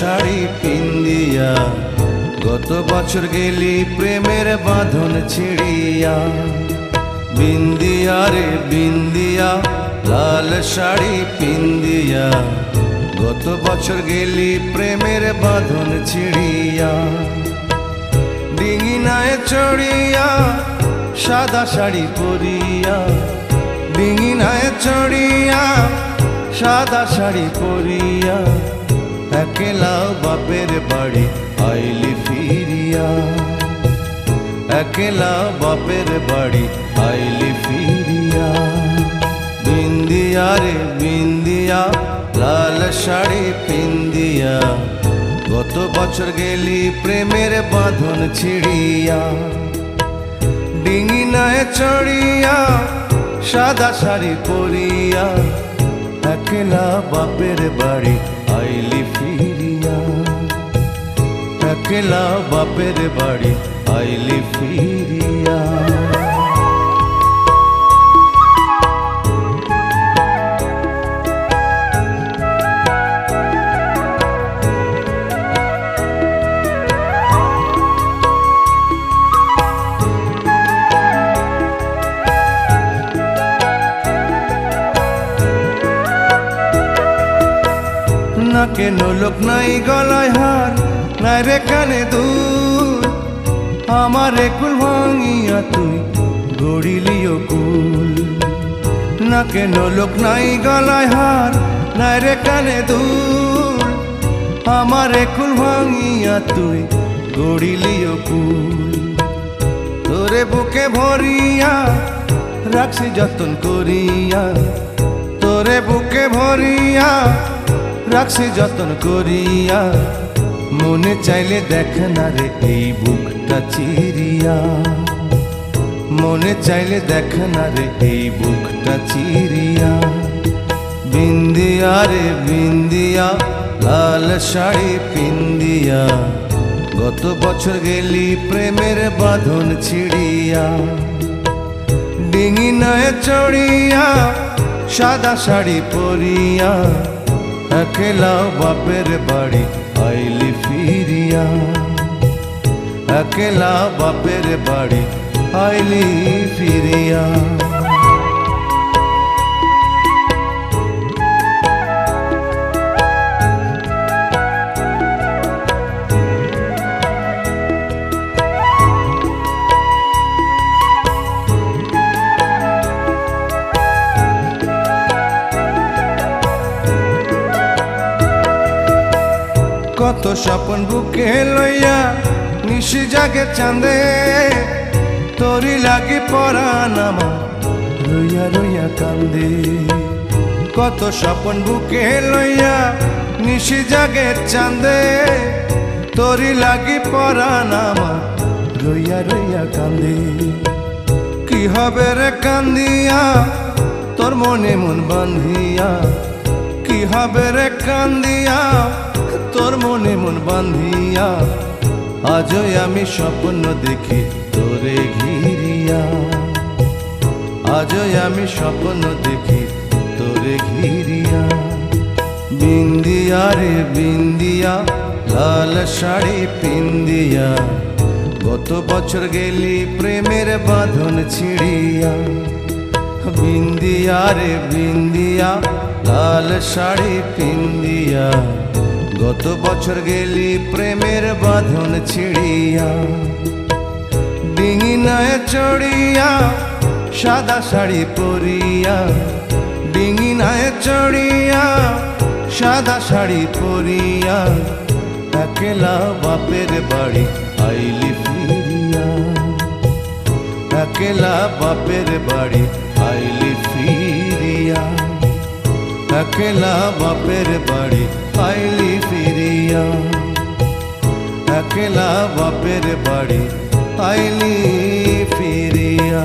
শাড়ি পিন্দিয়া। গত বছর গেলি প্রেমের বাঁধন ছিড়িয়া। বিন্দিয়া রে বিন্দিয়া, লাল শাড়ি পিন্দিয়া। গত বছর গেলি প্রেমের বাঁধন ছিড়িয়া। ডিঙি নায় চড়িয়া, সাদা শাড়ি পরিয়া। ডিঙি নায় চড়িয়া সাদা শাড়ি পরিয়া, একলা বাপের বাড়ি আইলি ফিরিয়া। একলা বাপের বাড়ি আইলি ফিরিয়া। বিন্দিয়া রে বিন্দিয়া, লাল শাড়ি পিন্দিয়া। গত বছর গেলি প্রেমের বাঁধন ছিড়িয়া। ডিঙি নায় চড়িয়া, সাদা শাড়ি পরিয়া। একলা বাপের বাড়ি আইলি ফিরিয়া। একলা বাপের বাড়ি আইলি ফিরিয়া। নাকে নোলক নাই গলায় হার, নাই রে কানে দূর আমার একুল ভাঙিয়া তুই গড়িলিও কুল। নাকে নোলক নাই গলায় হার, নাই রে কানে দূর আমার একুল ভাঙিয়া তুই গড়িলিও কুল। তোরে বুকে ভরিয়া রাখছি যতন করিয়া। তোরে বুকে ভরিয়া রাখছি যতন করিয়া। মনে চাইলে দেখ না রে, এই বুকটা চিরিয়া। মনে চাইলে দেখ না রে, এই বুকটা চিরিয়া। বিন্দিয়া রে, বিন্দিয়া, লাল শাড়ি পিন্দিয়া। গত বছর গেলি প্রেমের বাঁধন ছিড়িয়া। ডিঙি নয় চড়িয়া, সাদা শাড়ি পরিয়া। একলা বাপের বাড়ি আইলি ফিরিয়া। একলা বাপের বাড়ি আইলি ফিরিয়া। কত স্বপন বুকে লইয়া নিশি জাগে চাঁদে। তোরি লাগি পরাণ আমার রইয়া রইয়া কান্দে। কত স্বপন বুকে লইয়া নিশি জাগে চাঁদে। তোরি লাগি পরাণ আমার রইয়া রইয়া কান্দে। কি হবে রে কান্দিয়া, তোর মনে মন বান্ধিয়া? কি হবে রে কান্দিয়া তোর মনে মন বান্ধিয়া আজই আমি স্বপ্ন দেখি তোরে ঘিরিয়া। আজই আমি স্বপ্ন দেখি তোরে ঘিরিয়া। বিন্দিয়া রে বিন্দিয়া, লাল শাড়ি পিন্দিয়া, গত বছর গেলি প্রেমের বাঁধন ছিড়িয়া। বিন্দিয়া রে বিন্দিয়া, লাল শাড়ি পিন্দিয়া। গত বছর গেলি প্রেমের বাঁধন ছিড়িয়া। ডিঙি নয় চড়িয়া, সাদা শাড়ি পরিয়া। ডিঙি নয় চড়িয়া, সাদা শাড়ি পরিয়া। একলা বাপের বাড়ি আইলি ফিরিয়া। একলা বাপের বাড়ি আইলি ফিরিয়া। একলা বাপের বাড়ি একলা বাপের বাড়ি আইলি ফিরিয়া